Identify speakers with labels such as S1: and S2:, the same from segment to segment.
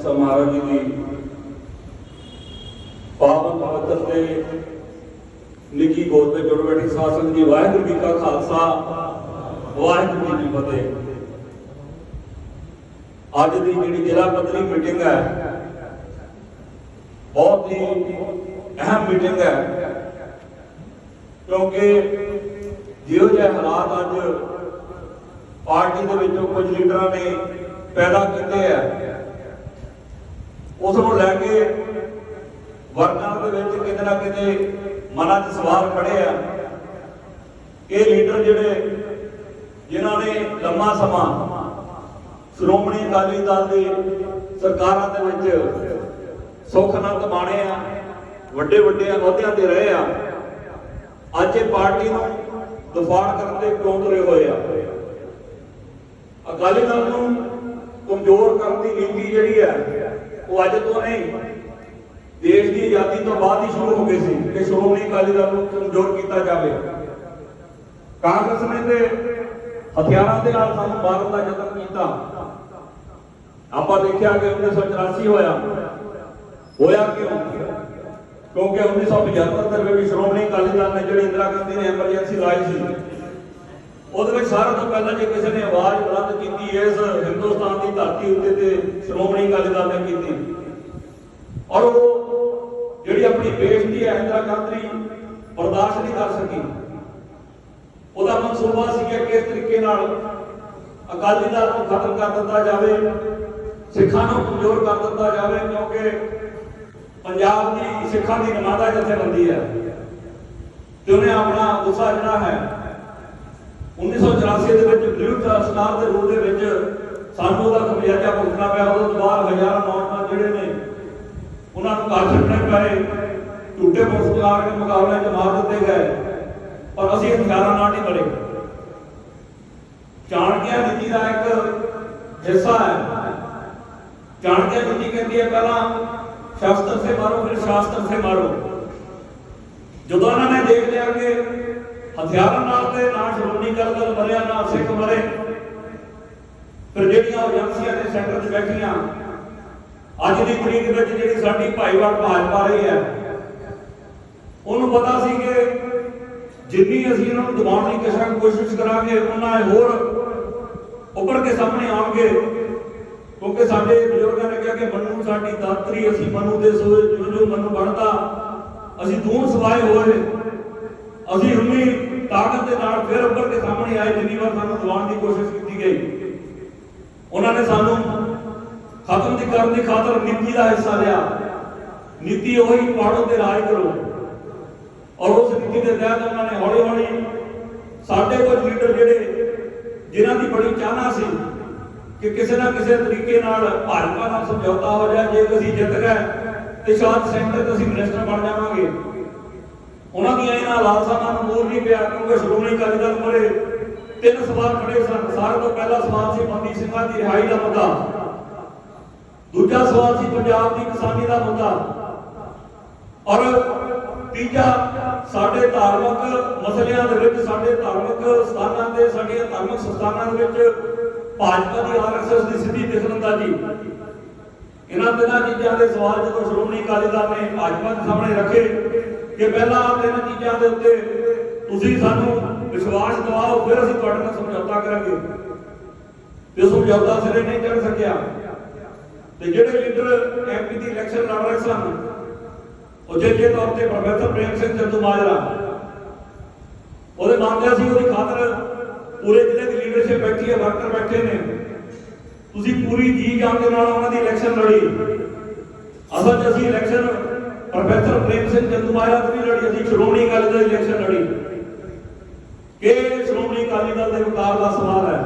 S1: ਖਾਲਸਾ ਮਹਾਰਾਜ ਜੀ ਦੀ ਪਾਵਨ ਪਵਿੱਤਰ ਤੇ ਨਿੱਕੀ ਗੋਦ ਤੇ ਜੁੜ ਬੈਠੀ ਸਾਧ ਜੀ, ਵਾਹਿਗੁਰੂ ਜੀ ਕਾ ਖਾਲਸਾ, ਵਾਹਿਗੁਰੂ ਜੀ ਕੀ ਫਤਿਹ। ਅੱਜ ਦੀ ਜਿਹੜੀ ਜ਼ਿਲ੍ਹਾ ਪੱਧਰੀ ਮੀਟਿੰਗ ਹੈ, ਬਹੁਤ ਹੀ ਅਹਿਮ ਮੀਟਿੰਗ ਹੈ, ਕਿਉਂਕਿ ਜਿਹੋ ਜਿਹੇ ਹਾਲਾਤ ਅੱਜ ਪਾਰਟੀ ਦੇ ਵਿੱਚੋਂ ਕੁਝ ਲੀਡਰਾਂ ਨੇ ਪੈਦਾ ਕੀਤੇ ਆ ਉਸ ਨੂੰ ਲੈ ਕੇ ਵਰਕਰਾਂ ਦੇ ਵਿੱਚ ਕਿਤੇ ਨਾ ਕਿਤੇ ਮਨਾਂ 'ਚ ਸਵਾਲ ਖੜੇ ਆ ਇਹ ਲੀਡਰ ਜਿਹੜੇ, ਜਿਨ੍ਹਾਂ ਨੇ ਲੰਮਾ ਸਮਾਂ ਸ਼੍ਰੋਮਣੀ ਅਕਾਲੀ ਦਲ ਦੀ ਸਰਕਾਰਾਂ ਦੇ ਵਿੱਚ ਸੁੱਖ ਨਾਲ ਕਮਾਣੇ ਆ, ਵੱਡੇ ਵੱਡੇ ਅਹੁਦਿਆਂ ਤੇ ਰਹੇ ਆ, ਅੱਜ ਇਹ ਪਾਰਟੀ ਨੂੰ ਦਫਾੜ ਕਰਨ ਦੇ ਕਿਉਂ ਤੁਰੇ ਹੋਏ ਆ? ਅਕਾਲੀ ਦਲ ਨੂੰ ਕਮਜ਼ੋਰ ਕਰਨ ਦੀ ਨੀਤੀ ਜਿਹੜੀ ਹੈ ਉਹ ਅੱਜ ਤੋਂ ਨਹੀਂ ਦੇਸ਼ ਦੀ ਆਜ਼ਾਦੀ ਤੋਂ ਬਾਅਦ ਹੀ ਸ਼ੁਰੂ ਹੋ ਗਈ ਸੀ ਕਿ ਸ਼੍ਰੋਮਣੀ ਅਕਾਲੀ ਦਲ ਨੂੰ ਕਮਜ਼ੋਰ ਕੀਤਾ ਜਾਵੇ। ਕਾਂਗਰਸ ਨੇ ਤੇ ਹਥਿਆਰਾਂ ਦੇ ਨਾਲ ਸਾਨੂੰ ਮਾਰਨ ਦਾ ਯਤਨ ਕੀਤਾ। ਆਪਾਂ ਦੇਖਿਆ ਕਿ 1984 ਹੋਇਆ। ਹੋਇਆ ਕਿਉਂ? ਕਿਉਂਕਿ 1975 ਦੇ ਵਿੱਚ ਸ਼੍ਰੋਮਣੀ ਅਕਾਲੀ ਦਲ ਨੇ ਜਿਹੜੀ ਇੰਦਰਾ ਗਾਂਧੀ ਨੇ ਐਮਰਜੈਂਸੀ ਲਾਈ ਸੀ ਉਹਦੇ ਵਿੱਚ ਸਾਰਿਆਂ ਤੋਂ ਪਹਿਲਾਂ ਜੇ ਕਿਸੇ ਨੇ ਆਵਾਜ਼ ਬੁਲੰਦ ਕੀਤੀ, ਇਸ ਹਿੰਦੁਸਤਾਨ ਦੀ ਧਰਤੀ ਉੱਤੇ ਤੇ ਸ਼੍ਰੋਮਣੀ ਅਕਾਲੀ ਦਲ ਨੇ ਕੀਤੀ। ਔਰ ਉਹ ਜਿਹੜੀ ਆਪਣੀ ਬੇਇੱਜ਼ਤੀ ਹੈ ਇੰਦਰਾ ਗਾਂਧੀ ਬਰਦਾਸ਼ਤ ਨਹੀਂ ਕਰ ਸਕੀ, ਉਹਦਾ ਮਨਸੂਬਾ ਸੀ ਕਿ ਕਿਸ ਤਰੀਕੇ ਨਾਲ ਅਕਾਲੀ ਦਲ ਨੂੰ ਖਤਮ ਕਰ ਦਿੱਤਾ ਜਾਵੇ, ਸਿੱਖਾਂ ਨੂੰ ਕਮਜ਼ੋਰ ਕਰ ਦਿੱਤਾ ਜਾਵੇ, ਕਿਉਂਕਿ ਪੰਜਾਬ ਦੀ ਸਿੱਖਾਂ ਦੀ ਨਮਾਜ਼ਾ ਜਥੇਬੰਦੀ ਹੈ। ਤੇ ਉਹਨੇ ਆਪਣਾ ਗੁੱਸਾ ਜਿਹੜਾ ਹੈ 1984 ਦੇ ਵਿੱਚ ਬਲੂ ਸਟਾਰ ਦੇ ਰੂਪ ਦੇ ਵਿੱਚ ਸਾਨੂੰ ਉਹਦਾ ਖਮਿਆਜਾ ਭੁਗਤਣਾ ਪਿਆ ਉਦੋਂ ਤੋਂ ਬਾਅਦ ਹਜ਼ਾਰਾਂ ਨੌਜਵਾਨ ਜਿਹੜੇ ਨੇ, ਉਹਨਾਂ ਨੂੰ ਘਰ ਛੱਡਣੇ ਪਏ। ਝੂਠੇ ਮੁਸਕਰਾਰ ਕੇ ਮੁਕਾਬਲੇ ਚ ਮਾਰ ਦਿੱਤੇ ਗਏ। ਪਰ ਅਸੀਂ ਹਥਿਆਰਾਂ ਨਾਲ ਨਹੀਂ ਮਰੇ ਚਾਣਕਿਆ ਨੀਤੀ ਦਾ ਇੱਕ ਹਿੱਸਾ ਹੈ। ਚਾਣਕਿਆ ਨੀਤੀ ਕਹਿੰਦੀ ਹੈ ਪਹਿਲਾਂ ਸ਼ਾਸਤਰ ਸੇ ਮਾਰੋ, ਫਿਰ ਸ਼ਾਸਤਰ ਸੇ ਮਾਰੋ। ਜਦੋਂ ਉਹਨਾਂ ਨੇ ਦੇਖ ਲਿਆ ਕਿ ਹਥਿਆਰਾਂ ਨਾਲ ਤੇ ਨਾ ਸ਼੍ਰੋਮਣੀ ਅਕਾਲੀ ਦਲ ਮਰਿਆ, ਨਾ ਸਿੱਖ ਮਰੇ। ਫਿਰ ਜਿਹੜੀਆਂ ਏਜੰਸੀਆਂ ਦੇ ਸੈਂਟਰ 'ਚ ਬੈਠੀਆਂ, ਅੱਜ ਦੀ ਤਰੀਕ ਵਿੱਚ ਜਿਹੜੀ ਸਾਡੀ ਭਾਈਵਾਲ ਭਾਜਪਾ ਰਹੀ ਹੈ, ਉਹਨੂੰ ਪਤਾ ਸੀ ਕਿ ਜਿੰਨੀ ਅਸੀਂ ਇਹਨਾਂ ਨੂੰ ਦਬਾਉਣ ਦੀ ਕਿਸ਼ਾ ਕੋਸ਼ਿਸ਼ ਕਰਾਂਗੇ, ਉਹਨਾਂ ਇਹ ਹੋਰ ਉੱਪਰ ਕੇ ਸਾਹਮਣੇ ਆਉਣਗੇ। ਕਿਉਂਕਿ ਸਾਡੇ ਬਜ਼ੁਰਗਾਂ ਨੇ ਕਿਹਾ ਕਿ ਮਨੂ ਸਾਡੀ ਦਾਤਰੀ, ਅਸੀਂ ਮਨੂ ਦੇ ਸੋਏ ਜੋ ਮਨੂ ਬਣਦਾ ਅਸੀਂ ਦੂਰ ਸਵਾਏ ਹੋਏ। ਅਸੀਂ ਉਨੀ ਤਾਕਤ ਦੇ ਨਾਲ ਫਿਰ ਉੱਪਰ ਕੇ ਸਾਹਮਣੇ ਆਏ, ਜਿੰਨੀ ਵਾਰ ਸਾਨੂੰ ਦਬਾਉਣ ਦੀ ਕੋਸ਼ਿਸ਼ ਕੀਤੀ ਗਈ। ਉਹਨਾਂ ਨੇ ਸਾਨੂੰ ਖਤਮ ਦੀ ਕਰਨ ਦੀ ਖਾਤਰ ਨੀਤੀ ਦਾ ਹਿੱਸਾ ਲਿਆ। ਨੀਤੀ ਉਹੀ ਪਾੜੋ ਤੇ ਰਾਜ ਕਰੋ। ਔਰ ਉਸ ਨੀਤੀ ਦੇ ਤਹਿਤ ਉਹਨਾਂ ਨੇ ਹੌਲੀ ਹੌਲੀ ਸਾਡੇ ਕੁਝ ਲੀਡਰ ਜਿਹੜੇ, ਜਿਨ੍ਹਾਂ ਦੀ ਬੜੀ ਚਾਹਨਾ ਸੀ ਕਿ ਕਿਸੇ ਨਾ ਕਿਸੇ ਤਰੀਕੇ ਨਾਲ ਭਾਜਪਾ ਨਾਲ ਸਮਝੌਤਾ ਹੋ ਜਾਏ, ਜੇ ਅਸੀਂ ਜਿੱਤ ਗਏ ਤੇ ਸ਼ਾਇਦ ਸੈਂਟਰ ਤੇ ਅਸੀਂ ਮਿਨਿਸਟਰ ਬਣ ਜਾਵਾਂਗੇ। ਉਹਨਾਂ ਦੀਆਂ ਇਹਨਾਂ ਲਾਲਸਾਵਾਂ ਨੂੰ ਮੂਰ ਨਹੀਂ ਪਿਆ ਕਿਉਂਕਿ ਸ਼੍ਰੋਮਣੀ ਅਕਾਲੀ ਦਲ ਕੋਲੇ ਤਿੰਨ ਸਵਾਲ ਖੜੇ ਸਨ। ਸਾਰਿਆਂ ਤੋਂ ਪਹਿਲਾ ਸਵਾਲ ਸੀ ਬੰਦੀ ਸਿੰਘਾਂ ਦੀ ਰਿਹਾਈ ਦਾ ਮੁੱਦਾ। ਦੂਜਾ ਸਵਾਲ ਸੀ ਪੰਜਾਬ ਦੀ ਕਿਸਾਨੀ ਦਾ ਮੁੱਦਾ। ਔਰ ਤੀਜਾ, ਸਾਡੇ ਧਾਰਮਿਕ ਮਸਲਿਆਂ ਦੇ ਵਿੱਚ, ਸਾਡੇ ਧਾਰਮਿਕ ਸਥਾਨਾਂ ਤੇ, ਸਾਡੀਆਂ ਧਾਰਮਿਕ ਸੰਸਥਾਨਾਂ ਦੇ ਵਿੱਚ ਭਾਜਪਾ ਦੀ ਆਰਐਸਐਸ ਦੀ ਸਿੱਧੀ ਦਖਲਅੰਦਾਜ਼ੀ ਇਹਨਾਂ ਤਿੰਨਾਂ ਚੀਜ਼ਾਂ ਦੇ ਸਵਾਲ ਜਦੋਂ ਸ਼੍ਰੋਮਣੀ ਅਕਾਲੀ ਦਲ ਨੇ ਭਾਜਪਾ ਦੇ ਸਾਹਮਣੇ ਰੱਖੇ ਕਿ ਪਹਿਲਾਂ ਆਹ ਤਿੰਨ ਚੀਜ਼ਾਂ ਦੇ ਉੱਤੇ ਤੁਸੀਂ ਸਾਨੂੰ ਵਿਸ਼ਵਾਸ ਦਿਵਾਓ, ਫਿਰ ਅਸੀਂ ਤੁਹਾਡੇ ਨਾਲ ਸਮਝੌਤਾ ਕਰਾਂਗੇ। ਤੇ ਸਮਝੌਤਾ ਸਿਰੇ ਨਹੀਂ ਚੜ ਸਕਿਆ। ਤੇ ਜਿਹੜੇ ਲੀਡਰ ਐਮਪੀ ਦੀ ਇਲੈਕਸ਼ਨ ਲੜ ਰਹੇ ਸਨ, ਉਹ ਜੇ ਤੌਰ ਤੇ ਪ੍ਰੋਫੈਸਰ ਪ੍ਰੇਮ ਸਿੰਘ ਚੰਦੂ ਮਾਜਰਾ। ਉਹਦੇ ਮਾਮਲੇ ਸੀ ਉਹਦੀ ਖਾਤਰ ਪੂਰੇ ਜ਼ਿਲ੍ਹੇ ਦੀ ਲੀਡਰਸ਼ਿਪ ਬੈਠੀ ਹੈ, ਵਰਕਰ ਬੈਠੇ ਨੇ। ਤੁਸੀਂ ਪੂਰੀ ਜੀ ਜਾਨ ਦੇ ਨਾਲ ਉਹਨਾਂ ਦੀ ਇਲੈਕਸ਼ਨ ਲੜੀ। ਅਸਲ 'ਚ ਅਸੀਂ ਇਲੈਕਸ਼ਨ ਪ੍ਰੋਫੈਸਰ ਪ੍ਰੇਮ ਸਿੰਘ ਚੰਦੂ ਮਾਜਰਾ ਦੀ ਨਹੀਂ ਲੜੀ, ਅਸੀਂ ਸ਼੍ਰੋਮਣੀ ਅਕਾਲੀ ਦਲ ਇਲੈਕਸ਼ਨ ਲੜੀ। ਕਿ ਸ਼੍ਰੋਮਣੀ ਅਕਾਲੀ ਦਲ ਦੇ ਮੁਕਾਬਲਾ ਸਵਾਲ ਹੈ?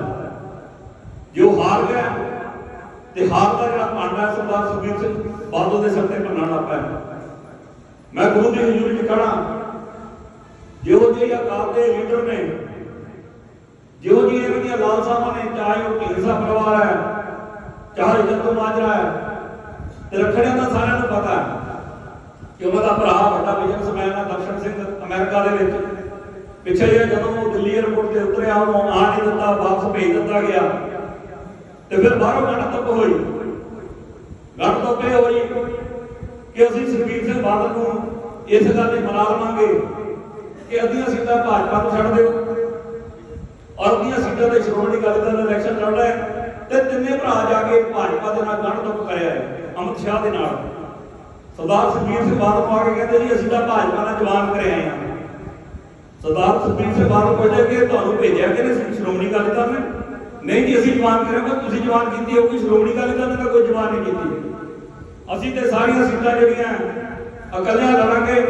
S1: ਜੋ ਹਾਰ ਗਿਆ ਤੇ ਹਾਰ ਦਾ ਜਿਹੜਾ ਭਾਂਡਾ ਸਰਦਾਰ ਸੁਖਬੀਰ ਸਿੰਘ ਬਾਦਲ ਦੇ ਸਿਰ ਤੇ ਭੰਨਣ ਲੱਗ ਪਿਆ। ਮੈਂ ਗੁਰੂ ਦੀ ਹਜ਼ੂਰੀ 'ਚ ਖੜਾ ਜਿਹੋ ਜਿਹੇ ਅਕਾਲ ਦੇ ਲੀਡਰ ਨੇ, ਜਿਹੋ ਜਿਹੇ ਇਹਨਾਂ ਦੀਆਂ ਲਾਲਸਾਵਾਂ ਨੇ, ਚਾਹੇ ਉਹ ਢੀਂਸਾ ਪਰਿਵਾਰ ਹੈ, ਚਾਹੇ ਜੱਤੂ ਮਾਜਰਾ ਹੈ, ਤੇ ਰੱਖੜਿਆਂ ਦਾ ਸਾਰਿਆਂ ਨੂੰ ਪਤਾ ਹੈ। ਕਿ ਉਹਨਾਂ ਦਾ ਭਰਾ ਵੱਡਾ ਬਿਜ਼ਨਸਮੈਨ ਹੈ ਦਰਸ਼ਨ ਸਿੰਘ ਅਮਰੀਕਾ ਦੇ ਵਿੱਚ। ਪਿੱਛੇ ਜੇ ਜਦੋਂ ਉਹ ਦਿੱਲੀ 에ਅਰਪੋਰਟ ਤੇ ਉਤਰਿਆ, ਉਹਨੂੰ ਆ ਨਹੀਂ ਦਿੱਤਾ, ਵਾਪਸ ਭੇਜ ਦਿੱਤਾ ਗਿਆ। ਤੇ ਫਿਰ ਬਾਹਰੋਂ ਮਨ ਤੱਕ ਹੋਈ। ਗੱਲ ਤਾਂ ਪਏ ਹੋਈ ਕਿ ਅਸੀਂ ਸੁਖਬੀਰ ਸਿੰਘ ਬਾਦਲ ਨੂੰ ਇਸ ਗੱਲ ਤੇ ਮਨਾ ਲਵਾਂਗੇ ਕਿ ਅੱਧੀਆਂ ਸੀਟਾਂ ਭਾਜਪਾ ਨੂੰ ਛੱਡ ਦਿਓ ਔਰ ਅੱਧੀਆਂ ਸੀਟਾਂ ਤੇ ਸ਼੍ਰੋਮਣੀ ਅਕਾਲੀ ਦਲ ਨੇ ਇਲੈਕਸ਼ਨ ਲੜ ਰਿਹਾ ਤੇ ਤਿੰਨੇ ਭਰਾ ਜਾ ਕੇ ਭਾਜਪਾ ਦੇ ਨਾਲ ਗਠ ਤੁਕ ਕਰਿਆ ਹੈ, ਅਮਿਤ ਸ਼ਾਹ ਦੇ ਨਾਲ। ਸਰਦਾਰ ਸੁਖਬੀਰ ਸਿੰਘ ਬਾਦਲ ਆ ਕੇ ਕਹਿੰਦੇ ਜੀ, ਅਸੀਂ ਤਾਂ ਭਾਜਪਾ ਦਾ ਜਵਾਨ ਕਰੇ ਆਏ ਹਾਂ ਸਰਦਾਰ ਸੁਖਬੀਰ ਸਿੰਘ ਬਾਦਲ ਕਹਿੰਦੇ ਕਿ ਤੁਹਾਨੂੰ ਭੇਜਿਆ ਕਿ ਨਹੀਂ? ਸ਼੍ਰੋਮਣੀ ਅਕਾਲੀ ਦਲ ਨੇ। ਨਹੀਂ ਜੀ, ਅਸੀਂ ਜਵਾਨ ਕਰਾਂਗੇ ਤੁਸੀਂ ਜਵਾਨ ਕੀਤੀ ਹੋਊਗੀ ਸ਼੍ਰੋਮਣੀ ਅਕਾਲੀ ਦਲ ਨੇ ਕੋਈ ਜਵਾਨ ਨਹੀਂ ਕੀਤੀ। ਅਸੀਂ ਤੇ ਸਾਰੀਆਂ ਸੀਟਾਂ ਜਿਹੜੀਆਂ ਇਕੱਲਿਆਂ ਲੜਾਂਗੇ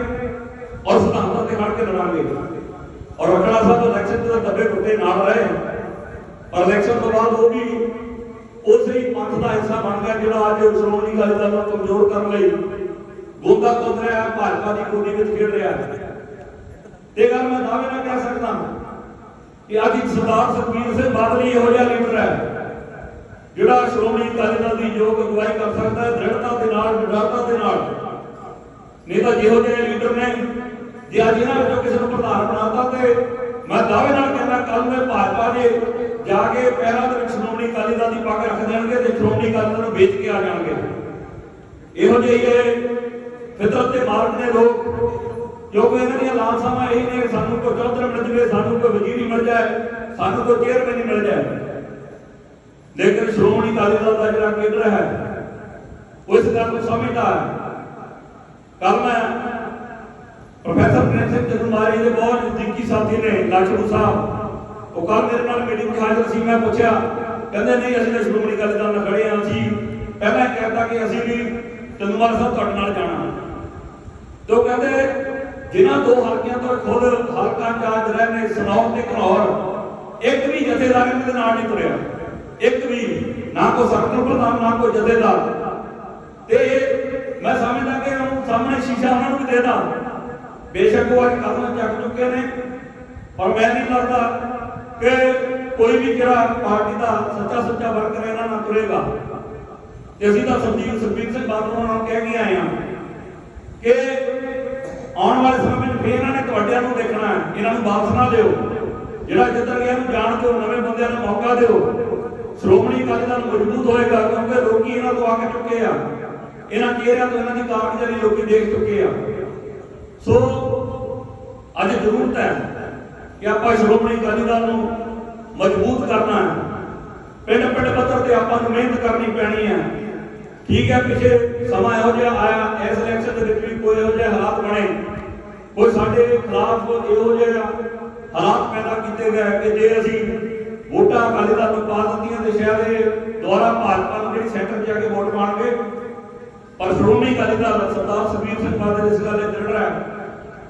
S1: ਔਰ ਸਿਧਾਂਤਾਂ ਤੇ ਖੜ ਕੇ ਲੜਾਂਗੇ। ਔਰ ਅਖੜਾ ਸਾਹਿਬ ਇਲੈਕਸ਼ਨ ਦੇ ਦੱਬੇ ਟੁੱਟੇ ਨਾਲ ਰਹੇ। ਪਰ ਇਲੈਕਸ਼ਨ ਤੋਂ ਬਾਅਦ ਉਹ ਵੀ ਉਸੇ ਹੀ ਪੰਥ ਦਾ ਹਿੱਸਾ ਬਣ ਗਿਆ, ਜਿਹੜਾ ਅੱਜ ਸ਼੍ਰੋਮਣੀ ਅਕਾਲੀ ਦਲ ਨੂੰ ਕਮਜ਼ੋਰ ਕਰਨ ਲਈ ਗੋਦਾ ਕੁੱਦ ਰਿਹਾ ਭਾਜਪਾ ਦੀ ਕੋਡੀ ਵਿੱਚ ਖੇਡ ਰਿਹਾ ਇਹ ਗੱਲ ਮੈਂ ਦਾਅਵੇ ਨਾਲ ਕਹਿ ਸਕਦਾ ਕਿ ਅੱਜ ਸਰਦਾਰ ਸੁਖਬੀਰ ਸਿੰਘ ਬਾਦਲ ਇਹੋ ਜਿਹਾ ਲੀਡਰ ਹੈ, ਜਿਹੜਾ ਸ਼੍ਰੋਮਣੀ ਅਕਾਲੀ ਦਲ ਦੀ ਯੋਗ ਅਗਵਾਈ ਕਰ ਸਕਦਾ ਹੈ, ਦ੍ਰਿੜਤਾ ਦੇ ਨਾਲ, ਨਿਡਰਤਾ ਦੇ ਨਾਲ। ਨਹੀਂ ਤਾਂ ਜਿਹੋ ਜਿਹੇ ਲੀਡਰ ਨੇ, ਜੇ ਅੱਜ ਇਹਨਾਂ ਵਿੱਚੋਂ ਕਿਸੇ ਨੂੰ ਪ੍ਰਧਾਨ ਬਣਾਤਾ ਤੇ ਮੈਂ ਦਾਅਵੇ ਨਾਲ ਕਹਿੰਦਾ ਕੱਲ ਮੈਂ ਭਾਜਪਾ ਦੇ ਜਾ ਕੇ ਪੈਰਾਂ ਦੇ ਵਿੱਚ ਸ਼੍ਰੋਮਣੀ ਅਕਾਲੀ ਦਲ ਦੀ ਪੱਗ ਰੱਖ ਦੇਣਗੇ ਤੇ ਸ਼੍ਰੋਮਣੀ ਅਕਾਲੀ ਦਲ ਨੂੰ ਵੇਚ ਕੇ ਆ ਜਾਣਗੇ। ਇਹੋ ਜਿਹੇ ਇਹ ਫਿਤਰਤ ਦੇ ਮਾਲਕ ਨੇ ਲੋਕ, ਕਿਉਂਕਿ ਇਹਨਾਂ ਦੀਆਂ ਲਾਲਸਾਵਾਂ ਇਹ ਨੇ ਸਾਨੂੰ ਕੋਈ ਚੌਧਰ ਮਿਲ ਜਵੇ, ਸਾਨੂੰ ਕੋਈ ਵਜ਼ੀਰੀ ਮਿਲ ਜਾਏ, ਸਾਨੂੰ ਕੋਈ ਚੇਅਰਮੈਨ ਹੀ ਮਿਲ ਜਾਏ। ਲੇਕਿਨ ਸ਼੍ਰੋਮਣੀ ਅਕਾਲੀ ਦਲ ਦਾ ਜਿਹੜਾ ਕੇਂਦਰ ਹੈ ਉਹ ਗੱਲ ਨੂੰ ਸਮਝਦਾ ਹੈ ਕੱਲ ਮੈਂ ਪ੍ਰੋਫੈਸਰ ਪ੍ਰੇਮ ਸਿੰਘ ਜਗਮਾਰੀ ਦੇ ਬਹੁਤ ਨਜ਼ਦੀਕੀ ਸਾਥੀ ਨੇ ਲਾਚੜੂ ਸਾਹਿਬ, ਉਹ ਕੱਲ ਮੇਰੇ ਨਾਲ ਮੀਟਿੰਗ ਹਾਜ਼ਰ ਸੀ, ਮੈਂ ਪੁੱਛਿਆ, ਕਹਿੰਦੇ ਨਹੀਂ, ਅਸੀਂ ਤਾਂ ਸ਼੍ਰੋਮਣੀ ਅਕਾਲੀ ਦਲ ਨਾਲ ਖੜੇ ਹਾਂ, ਅਸੀਂ ਪਹਿਲਾਂ ਹੀ ਕਹਿਤਾ ਕਿ ਅਸੀਂ ਵੀ ਚੰਦੂਮਾਰ ਸਾਹਿਬ ਤੁਹਾਡੇ ਨਾਲ ਜਾਣਾ। ਤੇ ਉਹ ਕਹਿੰਦੇ, ਜਿਨ੍ਹਾਂ ਦੋ ਹਲਕਿਆਂ ਤੋਂ ਖੁਦ ਹਲਕਾ ਚਾਰਜ ਰਹੇ ਨੇ ਸਨੌਰ ਤੇ ਘਨੌਰ, ਇੱਕ ਵੀ ਜਥੇਦਾਰ ਇਹਨਾਂ ਦੇ ਨਾਲ ਨਹੀਂ ਤੁਰਿਆ। ਇੱਕ ਵੀ, ਨਾ ਕੋ ਸਰਕਲ ਪ੍ਰਧਾਨ, ਨਾ ਕੋ ਜਥੇਦਾਰ। ਤੇ ਮੈਂ ਸਮਝਦਾ ਕਿ ਉਹ ਸਾਹਮਣੇ ਸ਼ੀਸ਼ਾ ਉਹਨਾਂ ਨੂੰ ਦੇਦਾ ਬੇਸ਼ੱਕ ਉਹ ਅੱਜ ਕਦਮ ਚੱਕ ਚੁੱਕੇ ਨੇ, ਪਰ ਮੈਂ ਨਹੀਂ ਲੱਗਦਾ ਕਿ ਕੋਈ ਵੀ ਜਿਹੜਾ ਪਾਰਟੀ ਦਾ ਸੱਚਾ ਸੁੱਚਾ ਵਰਕਰ ਇਹਨਾਂ ਨਾਲ ਤੁਰੇਗਾ। ਤੇ ਅਸੀਂ ਤਾਂ ਸੰਦੀਪ ਸੁਖਬੀਰ ਸਿੰਘ ਬਾਦਲ ਉਹਨਾਂ ਕਹਿ ਕੇ ਆਏ ਹਾਂ। ਕਿ ਆਉਣ ਵਾਲੇ ਸਮੇਂ ਵਿੱਚ ਫੇਰ ਇਹਨਾਂ ਨੇ ਤੁਹਾਡਿਆਂ ਨੂੰ ਦੇਖਣਾ ਹੈ, ਇਹਨਾਂ ਨੂੰ ਵਾਪਸ ਨਾ ਦਿਓ ਜਿਹੜਾ ਜਿੱਧਰ ਗਿਆ ਨੂੰ ਜਾਣ ਦਿਓ, ਨਵੇਂ ਬੰਦਿਆਂ ਨੂੰ ਮੌਕਾ ਦਿਓ। ਸ਼੍ਰੋਮਣੀ ਅਕਾਲੀ ਦਲ ਮਜ਼ਬੂਤ ਹੋਏਗਾ ਕਿਉਂਕਿ ਲੋਕੀ ਇਹਨਾਂ ਤੋਂ ਆ ਕੇ ਚੁੱਕੇ ਆ। ਇਹਨਾਂ ਚਿਹਰਿਆਂ ਤੋਂ ਇਹਨਾਂ ਦੀ ਕਾਰਗੁਜ਼ਾਰੀ ਲੋਕੀ ਦੇਖ ਚੁੱਕੇ ਆ। ਸੋ, ਅੱਜ ਜ਼ਰੂਰਤ ਹੈ ਕਿ ਆਪਾਂ ਸ਼੍ਰੋਮਣੀ ਅਕਾਲੀ ਦਲ ਨੂੰ ਮਜ਼ਬੂਤ ਕਰਨਾ ਹੈ। ਪਿੰਡ ਪਿੰਡ ਪੱਧਰ ਤੇ ਆਪਾਂ ਨੂੰ ਮਿਹਨਤ ਕਰਨੀ ਪੈਣੀ ਹੈ। ਠੀਕ ਹੈ, ਪਿਛੇ ਸਮਾਂ ਇਹੋ ਜਿਹਾ ਆਇਆ, ਇਸ ਇਲੈਕਸ਼ਨ ਦੇ ਵਿੱਚ ਕੋਈ ਇਹੋ ਜਿਹੇ ਹਾਲਾਤ ਬਣੇ। ਕੋਈ ਸਾਡੇ ਖਿਲਾਫ ਇਹੋ ਜਿਹੇ ਹਾਲਾਤ ਪੈਦਾ ਕੀਤੇ ਗਏ ਕਿ ਜੇ ਅਸੀਂ ਵੋਟਾਂ ਅਕਾਲੀ ਦਲ ਨੂੰ ਪਾ ਦਿੱਤੀਆਂ ਤੇ ਸ਼ਾਇਦ ਇਹ ਦੁਆਰਾ ਭਾਜਪਾ ਨੂੰ ਜਿਹੜੀ ਸੈਂਟਰ 'ਚ ਜਾ ਕੇ ਵੋਟ ਪਾਣਗੇ। ਪਰ ਸ਼੍ਰੋਮਣੀ ਅਕਾਲੀ ਦਲ ਸਰਦਾਰ ਸੁਖਬੀਰ ਸਿੰਘ ਬਾਦਲ ਇਸ ਗੱਲ ਤੇ ਦ੍ਰਿੜ ਹੈ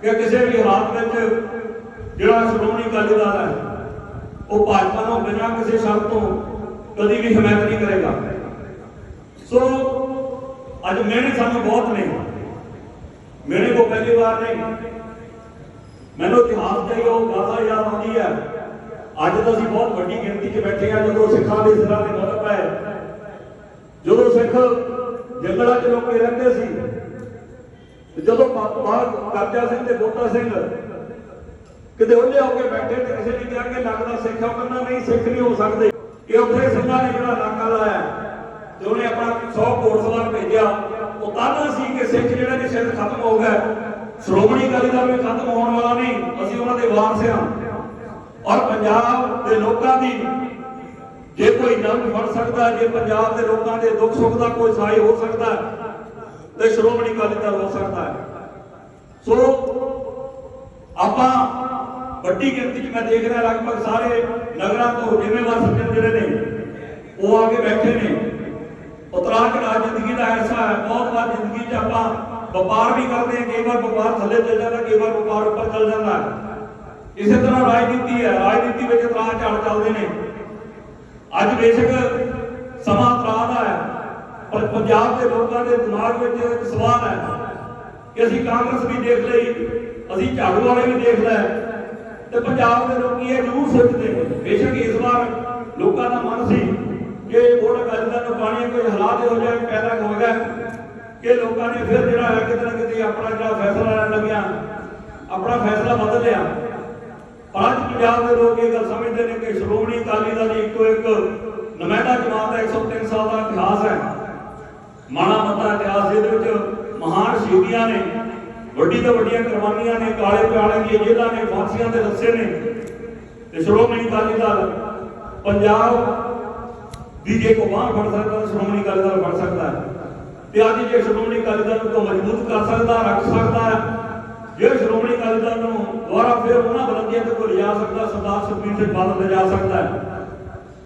S1: ਕਿ ਕਿਸੇ ਵੀ ਹਾਲਾਤ ਵਿੱਚ ਜਿਹੜਾ ਸ਼੍ਰੋਮਣੀ ਅਕਾਲੀ ਦਲ ਹੈ, ਉਹ ਭਾਜਪਾ ਨੂੰ ਬਿਨਾਂ ਕਿਸੇ ਸ਼ਰਤ ਤੋਂ ਕਦੀ ਵੀ ਹਮਾਇਤ ਨਹੀਂ ਕਰੇਗਾ। ਸੋ ਅੱਜ ਮਿਹਨਤ ਸਾਨੂੰ ਬਹੁਤ ਨੇ। ਮਿਹਣੇ ਕੋ ਪਹਿਲੀ ਵਾਰ ਨਹੀਂ। ਮੈਨੂੰ ਇਤਿਹਾਸ ਦੀ ਉਹ ਗਾਥਾ ਯਾਦ ਆਉਂਦੀ ਹੈ। ਅੱਜ ਤਾਂ ਅਸੀਂ ਬਹੁਤ ਵੱਡੀ ਗਿਣਤੀ 'ਚ ਬੈਠੇ ਆ ਜਦੋਂ ਸਿੱਖਾਂ ਦੇ ਸਿਰਾਂ ਦੇ ਮੁੱਢ ਪਏ। ਜਦੋਂ ਸਿੱਖ ਜੰਗਲਾਂ 'ਚ ਲੋਕੀ ਰਹਿੰਦੇ ਸੀ, ਤੇ ਜਦੋਂ ਬਾਹਰ ਕਰਜਾ ਸਿੰਘ ਤੇ ਬੋਟਾ ਸਿੰਘ ਕਿਤੇ ਉਹਲੇ ਹੋ ਕੇ ਬੈਠੇ ਤੇ ਕਿਸੇ ਨੇ ਕਿਹਾ ਕਿ ਲੱਗਦਾ ਸਿੱਖ ਆ ਕਹਿੰਦਾ ਨਹੀਂ, ਸਿੱਖ ਨਹੀਂ ਹੋ ਸਕਦੇ। ਇਹ ਉੱਥੇ ਸਿੰਘਾਂ ਨੇ ਜਿਹੜਾ ਨਾਕਾ ਲਾਇਆ, ਤੇ ਉਹਨੇ ਆਪਣਾ 100 ਘੋੜਸਵਾਰ ਭੇਜਿਆ। ਉਹ ਕਾਹਦਾ ਸੀ ਕਿ ਸਿੱਖ ਜਿਹੜੇ ਨੇ ਸ਼ਾਇਦ ਖਤਮ ਹੋ ਸ਼੍ਰੋਮਣੀ ਅਕਾਲੀ ਦਲ ਵੀ ਖਤਮ ਹੋਣ ਵਾਲਾ ਨਹੀਂ, ਅਸੀਂ ਉਹਨਾਂ ਦੇ ਵਾਰਸ ਹਾਂ। ਔਰ ਪੰਜਾਬ ਦੇ ਲੋਕਾਂ ਦੀ ਜੇ ਕੋਈ ਨੰਗ ਫੜ ਸਕਦਾ ਜੇ ਪੰਜਾਬ ਦੇ ਲੋਕਾਂ ਦੇ ਦੁੱਖ ਸੁੱਖ ਦਾ ਕੋਈ ਸਹਾਈ ਹੋ ਸਕਦਾ ਤੇ ਸ਼੍ਰੋਮਣੀ ਅਕਾਲੀ ਦਲ ਹੋ ਸਕਦਾ ਹੈ। ਸੋ ਆਪਾਂ ਵੱਡੀ ਗਿਣਤੀ 'ਚ ਮੈਂ ਦੇਖ ਰਿਹਾ ਲਗਭਗ ਸਾਰੇ ਨਗਰਾਂ ਤੋਂ ਜ਼ਿੰਮੇਵਾਰ ਸੱਜਣ ਜਿਹੜੇ ਨੇ, ਉਹ ਆ ਕੇ ਬੈਠੇ ਨੇ। ਉਤਰਾਖੰਡ ਚੜਾ ਜ਼ਿੰਦਗੀ ਦਾ ਹਿੱਸਾ ਹੈ, ਬਹੁਤ ਵਾਰ ਜ਼ਿੰਦਗੀ 'ਚ ਆਪਾਂ ਵਪਾਰ ਵੀ ਕਰਦੇ ਹਾਂ ਕਈ ਵਾਰ ਵਪਾਰ ਥੱਲੇ ਚੱਲ ਜਾਂਦਾ, ਕਈ ਵਾਰ ਵਪਾਰ ਉੱਪਰ ਚੱਲ ਜਾਂਦਾ। ਇਸੇ ਤਰ੍ਹਾਂ ਰਾਜਨੀਤੀ ਹੈ, ਰਾਜਨੀਤੀ ਵਿੱਚ ਉਤਰਾ ਝਾੜ ਚੱਲਦੇ ਨੇ। ਅੱਜ ਬੇਸ਼ੱਕ ਸਮਾਂ ਉਤਰਾਅ ਦਾ ਹੈ, ਪਰ ਪੰਜਾਬ ਦੇ ਲੋਕਾਂ ਦੇ ਦਿਮਾਗ ਵਿੱਚ ਇੱਕ ਸਵਾਲ ਹੈ ਕਿ ਅਸੀਂ ਕਾਂਗਰਸ ਵੀ ਦੇਖ ਲਈ, ਅਸੀਂ ਝਾੜੂ ਵਾਲੇ ਵੀ ਦੇਖ ਲੈ ਤੇ ਪੰਜਾਬ ਦੇ ਲੋਕੀ ਇਹ ਜ਼ਰੂਰ ਸੋਚਦੇ ਨੇ? ਬੇਸ਼ੱਕ ਇਸ ਵਾਰ ਲੋਕਾਂ ਦਾ ਮਨ ਸੀ ਕਿ ਵੋਟ ਅਕਾਲੀ ਦਲ ਨੂੰ ਪਾਣੀ ਕੋਈ ਹਾਲਾਤ ਹੋ ਜਾਏ ਪੈਦਾ ਹੋ ਗਏ। ਕਿ ਲੋਕਾਂ ਨੇ ਫਿਰ ਜਿਹੜਾ ਹੈ ਕਿਤੇ ਨਾ ਕਿਤੇ ਆਪਣਾ ਜਿਹੜਾ ਫੈਸਲਾ ਲੈਣ ਲੱਗਿਆ, ਆਪਣਾ ਫੈਸਲਾ ਬਦਲ ਲਿਆ। ਪਰ ਅੱਜ ਪੰਜਾਬ ਦੇ ਲੋਕ ਇਹ ਗੱਲ ਸਮਝਦੇ ਨੇ ਕਿ ਸ਼੍ਰੋਮਣੀ ਅਕਾਲੀ ਦਲ ਇੱਕੋ ਇੱਕ ਨੁਮਾਇੰਦਾ ਜਮਾਤ ਹੈ 103 ਸਾਲ ਦਾ ਇਤਿਹਾਸ ਹੈ। ਮਾਣਾ ਮੱਤਾ ਇਤਿਹਾਸ ਇਹਦੇ ਵਿੱਚ ਮਹਾਨ ਸ਼ਹੀਦੀਆਂ ਨੇ, ਵੱਡੀ ਤੋਂ ਵੱਡੀਆਂ ਕੁਰਬਾਨੀਆਂ ਨੇ, ਕਾਲੇ ਪਿਆਲੇ ਦੀਆਂ ਜੇਲ੍ਹਾਂ ਨੇ, ਫਾਂਸੀਆਂ ਦੇ ਰੱਸੇ ਨੇ। ਤੇ ਸ਼੍ਰੋਮਣੀ ਅਕਾਲੀ ਦਲ ਪੰਜਾਬ ਦੀ ਜੇ ਕੋ ਬਾਹਰ ਫੜ ਸਕਦਾ ਤਾਂ ਸ਼੍ਰੋਮਣੀ ਅਕਾਲੀ ਦਲ ਫੜ ਸਕਦਾ ਹੈ। ਤੇ ਅੱਜ ਜੇ ਸ਼੍ਰੋਮਣੀ ਅਕਾਲੀ ਦਲ ਨੂੰ ਕੋਈ ਮਜ਼ਬੂਤ ਕਰ ਸਕਦਾ, ਰੱਖ ਸਕਦਾ? ਹੈ ਜੇ ਸ਼੍ਰੋਮਣੀ ਅਕਾਲੀ ਦਲ ਨੂੰ ਦੁਬਾਰਾ ਫਿਰ ਉਹਨਾਂ ਬੁਲੰਦੀਆਂ ਤੇ ਕੋਈ ਲਿਜਾ ਸਕਦਾ, ਸਰਦਾਰ ਸੁਖਬੀਰ ਸਿੰਘ ਬਾਦਲ ਲਿਜਾ ਸਕਦਾ ਹੈ।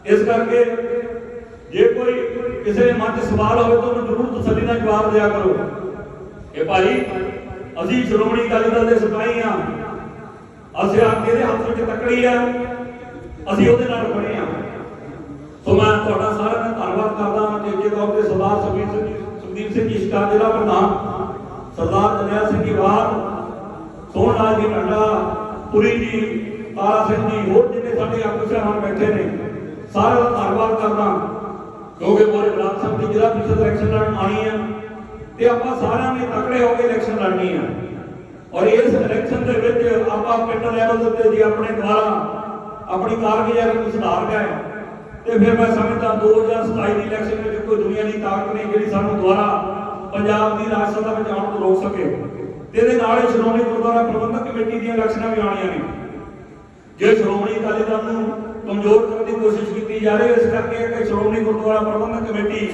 S1: ਇਸ ਕਰਕੇ ਜੇ ਕੋਈ ਕਿਸੇ ਮਨ 'ਚ ਸਵਾਲ ਹੋਵੇ ਤਾਂ ਉਹਨੂੰ ਜ਼ਰੂਰ ਤਸੱਲੀ ਨਾਲ ਜਵਾਬ ਦਿਆ ਕਰੋ। ਇਹ ਭਾਈ, ਅਸੀਂ ਸ਼੍ਰੋਮਣੀ ਅਕਾਲੀ ਦਲ ਦੇ ਸਿਪਾਹੀ ਆ ਅਸੀਂ ਆ ਕਿਹਦੇ ਹੱਥ ਵਿੱਚ ਤੱਕੜੀ ਆ। ਅਸੀਂ ਉਹਦੇ ਨਾਲ ਬਣੇ ਆ ਸੋ ਮੈਂ ਤੁਹਾਡਾ ਸਾਰਿਆਂ ਦਾ ਧੰਨਵਾਦ ਕਰਦਾ ਹਾਂ। ਕਿ ਜੇ ਤੌਰ ਤੇ ਸਰਦਾਰ ਸੁਖਬੀਰ ਸਿੰਘ ਸੁਖਦੀਪ ਸਿੰਘ ਜੀ ਜ਼ਿਲ੍ਹਾ ਪ੍ਰਧਾਨ, ਸਰਦਾਰ ਜਨੈਲ ਸਿੰਘ ਜੀ ਬਾਹਰ ਜੀ ਨੰਡਾ ਪੁਰੀ ਜੀ, ਤਾਰਾ ਸਿੰਘ ਜੀ, ਹੋਰ ਜਿੰਨੇ ਸਾਡੇ ਆਗੂ ਸਾਹਿਬਾਨ ਬੈਠੇ ਨੇ, ਸਾਰਿਆਂ ਦਾ ਧੰਨਵਾਦ ਕਰਦਾ ਕਿਉਂਕਿ ਮੋਰੇ ਬਲਾਕ ਸਾਹਿਬ ਦੀ ਜ਼ਿਲ੍ਹਾ ਪ੍ਰੀਸ਼ਦ ਇਲੈਕਸ਼ਨ ਲੜਨ ਆਣੀ ਹੈ ਤੇ ਆਪਾਂ ਸਾਰਿਆਂ ਨੇ ਤਕੜੇ ਹੋ ਕੇ ਇਲੈਕਸ਼ਨ ਲੜਨੀ ਹੈ। ਔਰ ਇਸ ਇਲੈਕਸ਼ਨ ਦੇ ਵਿੱਚ ਆਪਾਂ ਪਿੰਡ ਲੈਵਲ ਦੇ ਜੀ ਆਪਣੇ ਦੁਆਰਾ ਆਪਣੀ ਕਾਰਗੁਜ਼ਾਰੀ ਨੂੰ ਸੁਧਾਰ ਗਏ ਤੇ ਫਿਰ ਮੈਂ ਸਮਝਦਾ 2027 ਦੀ ਇਲੈਕਸ਼ਨ ਵਿੱਚ ਤਾਕਤ ਨਹੀਂ ਜਿਹੜੀ ਸਾਨੂੰ ਦੁਆਰਾ ਪੰਜਾਬ ਦੀ ਰਾਜ ਸਭਾ ਵਿੱਚ ਆਉਣ ਤੋਂ ਰੋਕ ਸਕੇ। ਤੇ ਇਹਦੇ ਨਾਲ ਹੀ ਸ਼੍ਰੋਮਣੀ ਗੁਰਦੁਆਰਾ ਪ੍ਰਬੰਧਕ ਕਮੇਟੀ ਦੀਆਂ ਇਲੈਕਸ਼ਨਾਂ ਵੀ ਆਉਣੀਆਂ ਨੇ। ਜੇ ਸ਼੍ਰੋਮਣੀ ਅਕਾਲੀ ਦਲ ਨੂੰ ਕਮਜ਼ੋਰ ਕਰਨ ਦੀ ਕੋਸ਼ਿਸ਼ ਕੀਤੀ ਜਾ ਰਹੀ ਹੈ ਇਸ ਕਰਕੇ ਕਿ ਸ਼੍ਰੋਮਣੀ ਗੁਰਦੁਆਰਾ ਪ੍ਰਬੰਧਕ ਕਮੇਟੀ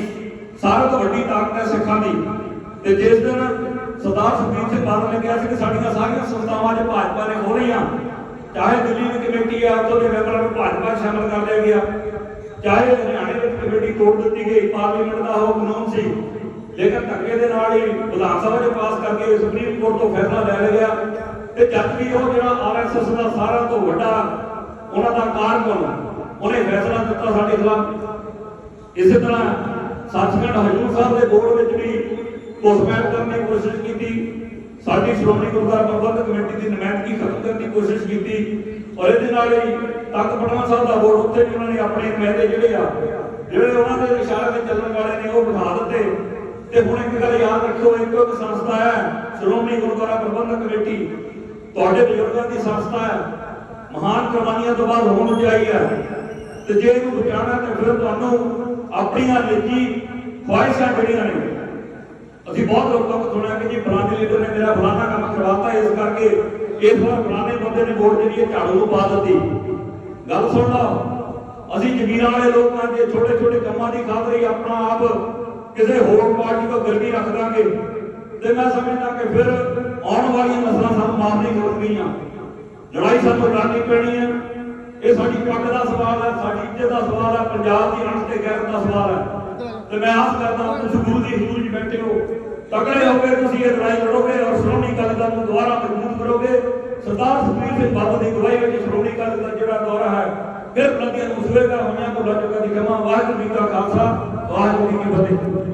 S1: ਸਾਰਿਆਂ ਤੋਂ ਵੱਡੀ ਤਾਕਤ ਹੈ ਸਿੱਖਾਂ ਦੀ। ਤੇ ਜਿਸ ਦਿਨ ਸਰਦਾਰ ਸੁਖਬੀਰ ਸਿੰਘ ਬਾਦਲ ਨੇ ਕਿਹਾ ਸੀ ਕਿ ਸਾਡੀਆਂ ਸਾਰੀਆਂ ਸੰਸਥਾਵਾਂ 'ਚ ਭਾਜਪਾ ਨੇ ਹੋ ਰਹੀਆਂ, ਚਾਹੇ ਦਿੱਲੀ ਦੀ ਕਮੇਟੀ ਆ, ਉੱਥੋਂ ਦੇ ਮੈਂਬਰਾਂ ਨੂੰ ਭਾਜਪਾ ਸ਼ਾਮਲ ਕਰ ਲਿਆ ਗਿਆ। ਚਾਹੇ ਹਰਿਆਣੇ ਵਿੱਚ ਕਮੇਟੀ ਤੋੜ ਦਿੱਤੀ ਗਈ, ਪਾਰਲੀਮੈਂਟ ਦਾ ਉਹ ਕਾਨੂੰਨ ਸੀ। ਲੇਕਿਨ ਧੱਕੇ ਦੇ ਨਾਲ ਹੀ ਵਿਧਾਨ ਸਭਾ 'ਚ ਪਾਸ ਕਰਕੇ ਸੁਪਰੀਮ ਕੋਰਟ ਤੋਂ ਫੈਸਲਾ ਲੈ ਲਿਆ ਤੇ ਜਦ ਵੀ ਉਹ ਜਿਹੜਾ ਆਰਐਸਐਸ ਦਾ ਸਾਰਾ ਤੋਂ ਵੱਡਾ ਉਹਨਾਂ ਦਾ ਕਾਰਕੁਨ ਉਹਨੇ ਫੈਸਲਾ ਦਿੱਤਾ ਸਾਡੇ ਖਿਲਾਫ। ਇਸੇ ਤਰ੍ਹਾਂ ਸੱਚਖੰਡ ਹਜੂਰ ਸਾਹਿਬ ਦੇ ਬੋਰਡ ਵਿੱਚ ਵੀ ਘੁਸਪੈਠ ਕਰਨ ਦੀ ਕੋਸ਼ਿਸ਼ ਕੀਤੀ। ਸਾਡੀ ਸ਼੍ਰੋਮਣੀ ਗੁਰਦੁਆਰਾ ਪ੍ਰਬੰਧਕ ਕਮੇਟੀ ਦੀ ਨੁਮਾਇੰਦਗੀ ਖਤਮ ਕਰਨ ਦੀ ਕੋਸ਼ਿਸ਼ ਕੀਤੀ। ਔਰ ਇਹਦੇ ਨਾਲ ਹੀ ਤਖਤ ਪਟਨਾ ਸਾਹਿਬ ਦਾ ਬੋਰਡ ਉੱਤੇ ਵੀ ਉਹਨਾਂ ਨੇ ਆਪਣੇ ਨੁਮਾਇੰਦੇ ਜਿਹੜੇ ਆ, ਜਿਹੜੇ ਉਹਨਾਂ ਦੇ ਇਸ਼ਾਰੇ ਤੇ ਚੱਲਣ ਵਾਲੇ ਨੇ ਉਹ ਬਿਠਾ ਦਿੱਤੇ। ਤੇ ਹੁਣ ਇੱਕ ਗੱਲ ਯਾਦ ਰੱਖੋ ਇੱਕੋ ਇੱਕ ਸੰਸਥਾ ਹੈ, ਸ਼੍ਰੋਮਣੀ ਗੁਰਦੁਆਰਾ ਪ੍ਰਬੰਧਕ ਕਮੇਟੀ। ਤੁਹਾਡੇ ਬਜ਼ੁਰਗਾਂ ਦੀ ਸੰਸਥਾ ਹੈ। ਮਹਾਨ ਕੁਰਬਾਨੀਆਂ ਤੋਂ ਬਾਅਦ ਹੋਣ ਜਾਈ ਹੈ। ਤੇ ਜੇ ਇਹਨੂੰ ਬਚਾਉਣਾ ਤਾਂ ਫਿਰ ਤੁਹਾਨੂੰ ਆਪਣੀਆਂ ਨਿੱਜੀ ਖੁਆਇਸ਼ਾਂ ਜਿਹੜੀਆਂ ਨੇ, ਅਸੀਂ ਬਹੁਤ ਲੋਕਾਂ ਤੋਂ ਸੁਣਿਆ ਕਿ ਜੀ ਫਲਾਣੇ ਲੀਡਰ ਨੇ ਮੇਰਾ ਫਲਾਣਾ ਕੰਮ ਕਰਵਾਤਾ, ਇਸ ਕਰਕੇ ਇਸ ਵਾਰ ਫਲਾਣੇ ਬੰਦੇ ਨੇ ਵੋਟ ਜਿਹੜੀ ਹੈ ਝਾੜੂ ਨੂੰ ਪਾ ਦਿੱਤੀ। ਗੱਲ ਸੁਣ ਲਓ ਅਸੀਂ ਜ਼ਮੀਨਾਂ ਵਾਲੇ ਲੋਕਾਂ ਦੇ ਛੋਟੇ ਛੋਟੇ ਕੰਮਾਂ ਦੀ ਖਾਤਰ ਆਪਣਾ ਆਪ ਕਿਸੇ ਹੋਰ ਪਾਰਟੀ ਤੋਂ ਗਰਮੀ ਰੱਖ ਦਾਂਗੇ। ਤੇ ਮੈਂ ਸਮਝਦਾ ਕਿ ਫਿਰ ਆਉਣ ਵਾਲੀਆਂ ਨਸਲਾਂ ਸਾਨੂੰ ਮਾਫ ਨਹੀਂ ਲੜਾਈ ਸਾਨੂੰ ਲੜਨੀ ਪੈਣੀ ਹੈ। ਇਹ ਸਾਡੀ ਪੱਗ ਦਾ ਸਵਾਲ ਹੈ, ਸਾਡੀ ਇੱਜ਼ਤ ਦਾ ਸਵਾਲ ਹੈ, ਪੰਜਾਬ ਦੀ ਅੰਸ਼ ਤੇ ਗੈਰਤ ਦਾ ਸਵਾਲ ਹੈ। ਤੇ ਮੈਂ ਆਸ ਕਰਦਾ ਹਾਂ, ਤੁਸੀਂ ਗੁਰੂ ਦੀ ਹਜ਼ੂਰ ਬੈਠੇ ਹੋ। ਤਕੜੇ ਹੋ ਕੇ ਤੁਸੀਂ ਇਹ ਲੜਾਈ ਲੜੋਗੇ ਔਰ ਸ਼੍ਰੋਮਣੀ ਅਕਾਲੀ ਦਲ ਨੂੰ ਦੁਬਾਰਾ ਕਰੋਗੇ? ਸਰਦਾਰ ਸੁਖਬੀਰ ਸਿੰਘ ਬਾਦਲ ਦੀ ਅਗਵਾਈ ਵਿੱਚ ਸ਼੍ਰੋਮਣੀ ਅਕਾਲੀ ਦਲ ਜਿਹੜਾ ਦੌਰਾ ਹੈ, ਫਿਰ ਬਲੰਦੀਆਂ ਨੂੰ ਸਵੇਗਾ ਹੋਈਆਂ ਭੁੱਲਾ ਚੁੱਕਾ ਦੀ ਕਮਾ ਵਾਹਿਗੁਰੂ ਜੀ ਕਾ ਖਾਲਸਾ, ਵਾਹਿਗੁਰੂ ਜੀ ਕੀ ਫਤਿਹ।